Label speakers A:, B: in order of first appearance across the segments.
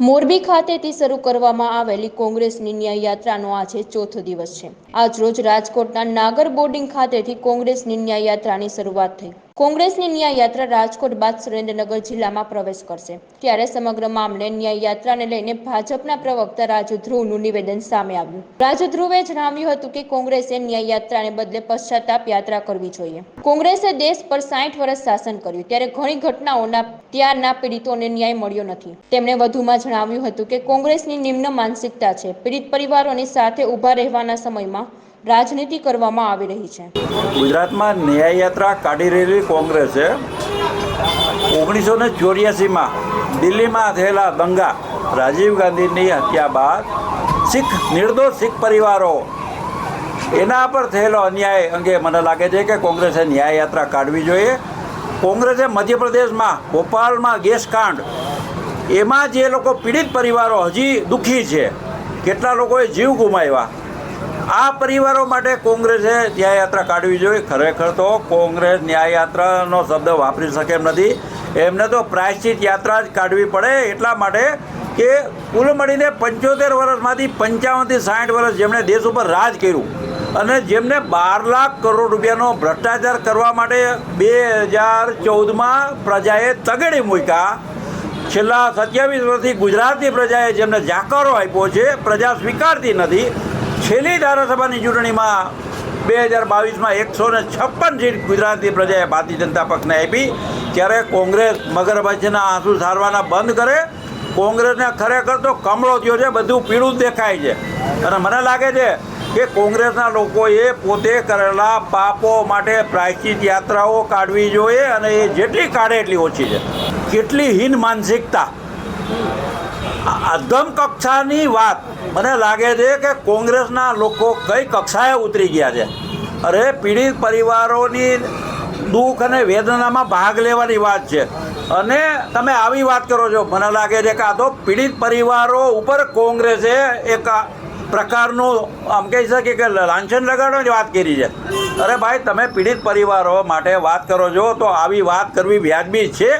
A: મોરબી ખાતેથી શરૂ કરવામાં આવેલી કોંગ્રેસની ન્યાય યાત્રાનો આજે ચોથો દિવસ છે. આજ રોજ રાજકોટના નાગર બોર્ડિંગ ખાતેથી કોંગ્રેસની ન્યાય યાત્રાની શરૂઆત થઈ. કોંગ્રેસની ન્યાય યાત્રા રાજકોટ બાદ સુરેન્દ્રનગર જિલ્લામાં પ્રવેશ કરશે. ત્યારે સમગ્ર મામલે ન્યાય યાત્રાને લઈને ભાજપના પ્રવક્તા રાજુ ધ્રુવનું નિવેદન સામે આવ્યું. રાજુ ધ્રુવે જણાવ્યું હતું કે કોંગ્રેસે ન્યાયયાત્રાને બદલે પશ્ચાતાપ યાત્રા કરવી જોઈએ. કોંગ્રેસે દેશ પર સાઠ વર્ષ શાસન કર્યું. ત્યારે ઘણી ઘટનાઓના, ત્યારના પીડિતોને ન્યાય મળ્યો નથી. તેમણે વધુમાં જણાવ્યું હતું કે કોંગ્રેસની નિમ્ન માનસિકતા છે. પીડિત પરિવારોની સાથે ઊભા રહેવાના સમયમાં રાજનીતિ કરવામાં આવી રહી છે.
B: ગુજરાતમાં ન્યાય યાત્રા કાઢી રહેલી કોંગ્રેસે ઓગણીસો ને ચોર્યાસીમાં દિલ્હીમાં થયેલા દંગા, રાજીવ ગાંધીની હત્યા બાદ શીખ, નિર્દોષ શીખ પરિવારો એના પર થયેલો અન્યાય અંગે મને લાગે છે કે કોંગ્રેસે ન્યાય યાત્રા કાઢવી જોઈએ. કોંગ્રેસે મધ્યપ્રદેશમાં ભોપાલમાં ગેસ કાંડ. એમાં જે લોકો પીડિત પરિવારો હજી દુઃખી છે. કેટલા લોકોએ જીવ ગુમાવ્યા? આ પરિવારો માટે કોંગ્રેસે ન્યાયયાત્રા કાઢવી જોઈએ. ખરેખર તો કોંગ્રેસ ન્યાયયાત્રાનો શબ્દ વાપરી શકે એમ નથી. એમને તો પ્રાયશ્ચિત યાત્રા જ કાઢવી પડે એટલા માટે કે કુલ મળીને પંચોતેર વર્ષમાંથી પંચાવનથી સાઠ વર્ષ જેમણે દેશ ઉપર રાજ કર્યું અને જેમને બાર લાખ કરોડ રૂપિયાનો ભ્રષ્ટાચાર કરવા માટે બે હજાર ચૌદમાં પ્રજાએ તગડી મૂક્યા. છેલ્લા સત્યાવીસ વર્ષથી ગુજરાતની પ્રજાએ જેમને જાકારો આપ્યો છે, પ્રજા સ્વીકારતી નથી. છેલ્લી ધારાસભાની ચૂંટણીમાં બે હજાર બાવીસમાં એકસો ને છપ્પન સીટ ગુજરાતની પ્રજાએ ભારતીય જનતા પક્ષને આપી. ત્યારે કોંગ્રેસ મગરમચ્છના આંસુ સારવાના બંધ કરે. કોંગ્રેસને ખરેખર તો કમળો થયો છે, બધું પીળું દેખાય છે. અને મને લાગે છે કે કોંગ્રેસના લોકોએ પોતે કરેલા પાપો માટે પ્રાયશ્ચિત યાત્રાઓ કાઢવી જોઈએ અને એ જેટલી કાઢે એટલી ઓછી છે. કેટલી હીન માનસિકતા. અધમ કક્ષાની વાત મને લાગે છે કે કોંગ્રેસના લોકો કઈ કક્ષાએ ઉતરી ગયા છે. અરે પીડિત પરિવારોની દુઃખ અને વેદનામાં ભાગ લેવાની વાત છે. અને તમે આવી વાત કરો છો, મને લાગે છે કે આ તો પીડિત પરિવારો ઉપર કોંગ્રેસે એક પ્રકારનું આમ કહી શકીએ કે લાંછન લગાડવાની વાત કરી છે. અરે ભાઈ, તમે પીડિત પરિવારો માટે વાત કરો છો તો આવી વાત કરવી વ્યાજબી છે.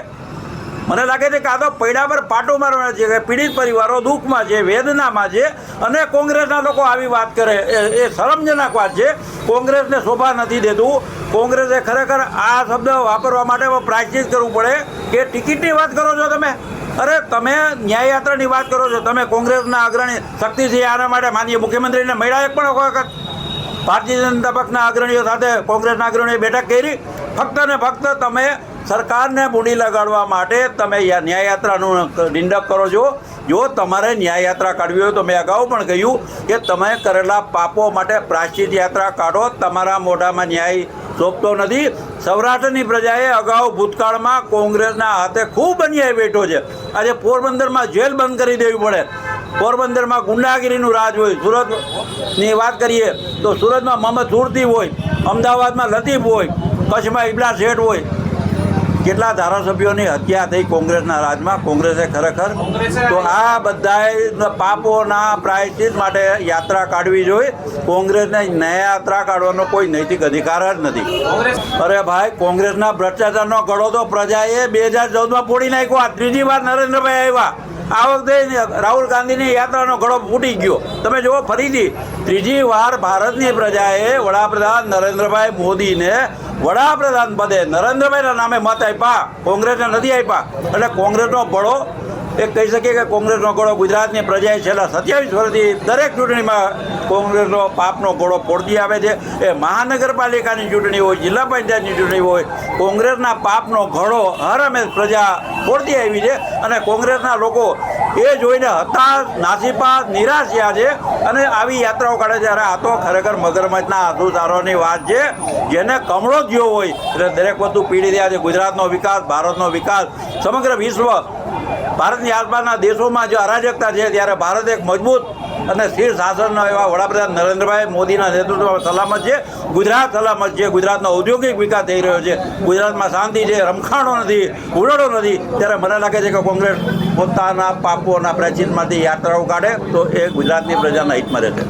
B: મને લાગે છે કે આ તો પૈડા પર પાટો મારવાના છે, કે પીડિત પરિવારો દુઃખમાં છે, વેદનામાં છે, અને કોંગ્રેસના લોકો આવી વાત કરે. એ શરમજનક વાત છે. કોંગ્રેસને શોભા નથી દેતું. કોંગ્રેસે ખરેખર આ શબ્દ વાપરવા માટે પ્રાયશ્ચિત કરવું પડે કે ટિકિટની વાત કરો છો તમે? અરે, તમે ન્યાયયાત્રાની વાત કરો છો. તમે કોંગ્રેસના અગ્રણી શક્તિસિંહ આના માટે માનીય મુખ્યમંત્રીને મળ્યા એક પણ વખત? ભારતીય જનતા પક્ષના અગ્રણીઓ સાથે કોંગ્રેસના અગ્રણીઓએ બેઠક કરી. ફક્ત ને ફક્ત તમે સરકારને મૂડી લગાડવા માટે તમે ન્યાયયાત્રાનું નિંદક કરો છો. જો તમારે ન્યાયયાત્રા કાઢવી હોય તો મેં અગાઉ પણ કહ્યું કે તમે કરેલા પાપો માટે પ્રાશ્ચિત યાત્રા કાઢો. તમારા મોઢામાં ન્યાય સોંપતો નથી. સૌરાષ્ટ્રની પ્રજાએ અગાઉ ભૂતકાળમાં કોંગ્રેસના હાથે ખૂબ અન્યાય બેઠો છે. આજે પોરબંદરમાં જેલ બંધ કરી દેવી પડે. પોરબંદરમાં ગુંડાગીરીનું રાજ હોય. સુરતની વાત કરીએ તો સુરતમાં મોહમ્મદ સુરતી હોય, અમદાવાદમાં લતીફ હોય, કચ્છમાં ઇબલા શેઠ હોય કેટલા ધારાસભ્યોની હત્યા થઈ કોંગ્રેસના રાજમાં? કોંગ્રેસે ખરેખર તો આ બધાએ પાપોના પ્રાયશ્ચિત માટે યાત્રા કાઢવી જોઈએ કોંગ્રેસને નયા યાત્રા કાઢવાનો કોઈ નૈતિક અધિકાર જ નથી. અરે ભાઈ, કોંગ્રેસના ભ્રષ્ટાચારનો ગળો તો પ્રજાએ બે હજાર ચૌદમાં ફોડી નાખ્યો. આ ત્રીજી વાર નરેન્દ્રભાઈ આવ્યા. આ વખતે રાહુલ ગાંધીની યાત્રાનો ગળો ફૂટી ગયો. તમે જુઓ ફરીથી, ત્રીજી વાર ભારતની પ્રજાએ વડાપ્રધાન નરેન્દ્રભાઈ મોદીને વડાપ્રધાન પદે નરેન્દ્રભાઈના નામે મત આપ્યા કોંગ્રેસને નથી આપ્યા. એટલે કોંગ્રેસનો બળો એ કહી શકીએ કે કોંગ્રેસનો ઘોડો ગુજરાતની પ્રજાએ છેલ્લા સત્યાવીસ વર્ષથી દરેક ચૂંટણીમાં કોંગ્રેસનો પાપનો ઘોડો ફોડતી આવે છે. એ મહાનગરપાલિકાની ચૂંટણી હોય, જિલ્લા પંચાયતની ચૂંટણી હોય, કોંગ્રેસના પાપનો ઘોડો હર હંમેશ પ્રજા ફોડતી આવી છે અને કોંગ્રેસના લોકો એ જોઈને હતાશ, નાસીપાસ, નિરાશ થયા છે અને આવી યાત્રાઓ કાઢે છે. અરે આ તો ખરેખર મગરમચના આંસુધારોની વાત છે. જેને કમળો થયો હોય, એટલે દરેક વસ્તુ પીડી રહ્યા છે. ગુજરાતનો વિકાસ, ભારતનો વિકાસ, સમગ્ર વિશ્વ ભારતની આસપાસના દેશોમાં જે અરાજકતા છે, ત્યારે ભારત એક મજબૂત અને સ્થિર શાસનના એવા વડાપ્રધાન નરેન્દ્રભાઈ મોદીના નેતૃત્વમાં સલામત છે. ગુજરાત સલામત છે. ગુજરાતનો ઔદ્યોગિક વિકાસ થઈ રહ્યો છે. ગુજરાતમાં શાંતિ છે, રમખાણો નથી, ઉડાડો નથી. ત્યારે મને લાગે છે કે કોંગ્રેસ પોતાના પાપોના પ્રાચીનમાંથી યાત્રાઓ કાઢે તો એ ગુજરાતની પ્રજાના હિતમાં રહેશે.